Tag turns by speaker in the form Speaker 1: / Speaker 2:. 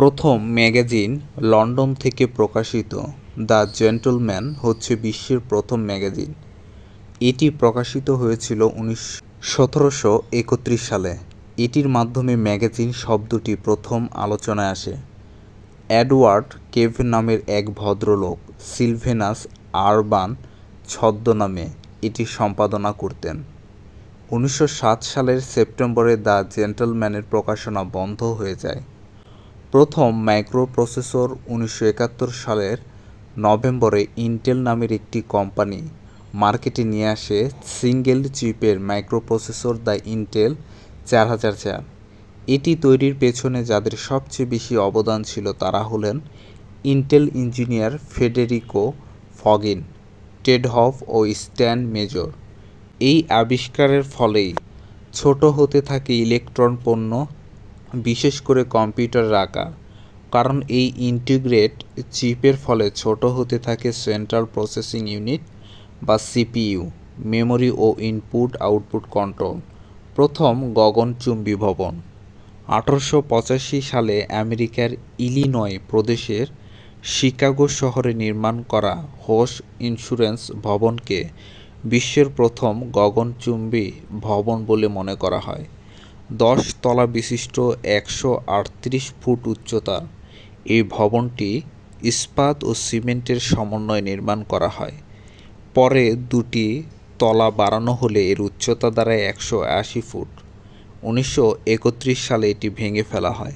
Speaker 1: প্রথম magazine London থেকে প্রকাশিত দ্য জেন্টলম্যান হচ্ছে বিশ্বের প্রথম ম্যাগাজিন। এটি প্রকাশিত হয়েছিল উনিশ সতেরোশো একত্রিশ সালে। এটির মাধ্যমে ম্যাগাজিন শব্দটি প্রথম আলোচনায় আসে। অ্যাডওয়ার্ড কেভ নামের এক ভদ্রলোক, সিলভেনাস আরবান ছদ্মনামে এটি সম্পাদনা করতেন। উনিশশো সাত সালের সেপ্টেম্বরে দ্য জেন্টলম্যানের প্রকাশনা বন্ধ হয়ে যায়। প্রথম মাইক্রোপ্রসেসর উনিশশো একাত্তর সালের নভেম্বরে ইন্টেল নামের একটি কোম্পানি মার্কেটে নিয়ে আসে সিঙ্গেল চিপের মাইক্রোপ্রসেসর দ্য ইন্টেল চার হাজার চার। এটি তৈরির পেছনে যাদের সবচেয়ে বেশি অবদান ছিল তারা হলেন Intel engineer Federico Faggin, Ted Hoff ও স্ট্যান মেজর। এই আবিষ্কারের ফলেই ছোট হতে থাকে ইলেকট্রন পণ্য বিশেষ করে কম্পিউটার রাখা, কারণ এই ইন্টিগ্রেট চিপের ফলে ছোট হতে থাকে সেন্ট্রাল প্রসেসিং ইউনিট বা সিপিইউ, মেমরি ও ইনপুট আউটপুট কন্ট্রোল। প্রথম গগনচুম্বী ভবন আঠারোশো পঁচাশি সালে আমেরিকার ইলিনয় প্রদেশের শিকাগো শহরে নির্মাণ করা হোস ইন্স্যুরেন্স ভবনকে বিশ্বের প্রথম গগনচুম্বী ভবন বলে মনে করা হয়। দশ তলা বিশিষ্ট একশো আটত্রিশ ফুট উচ্চতা। এই ভবনটি ইস্পাত ও সিমেন্টের সমন্বয়ে নির্মাণ করা হয়। পরে দুটি তলা বাড়ানো হলে এর উচ্চতা দাঁড়ায় একশো আশি ফুট। উনিশশো একত্রিশ সালে এটি ভেঙে ফেলা হয়।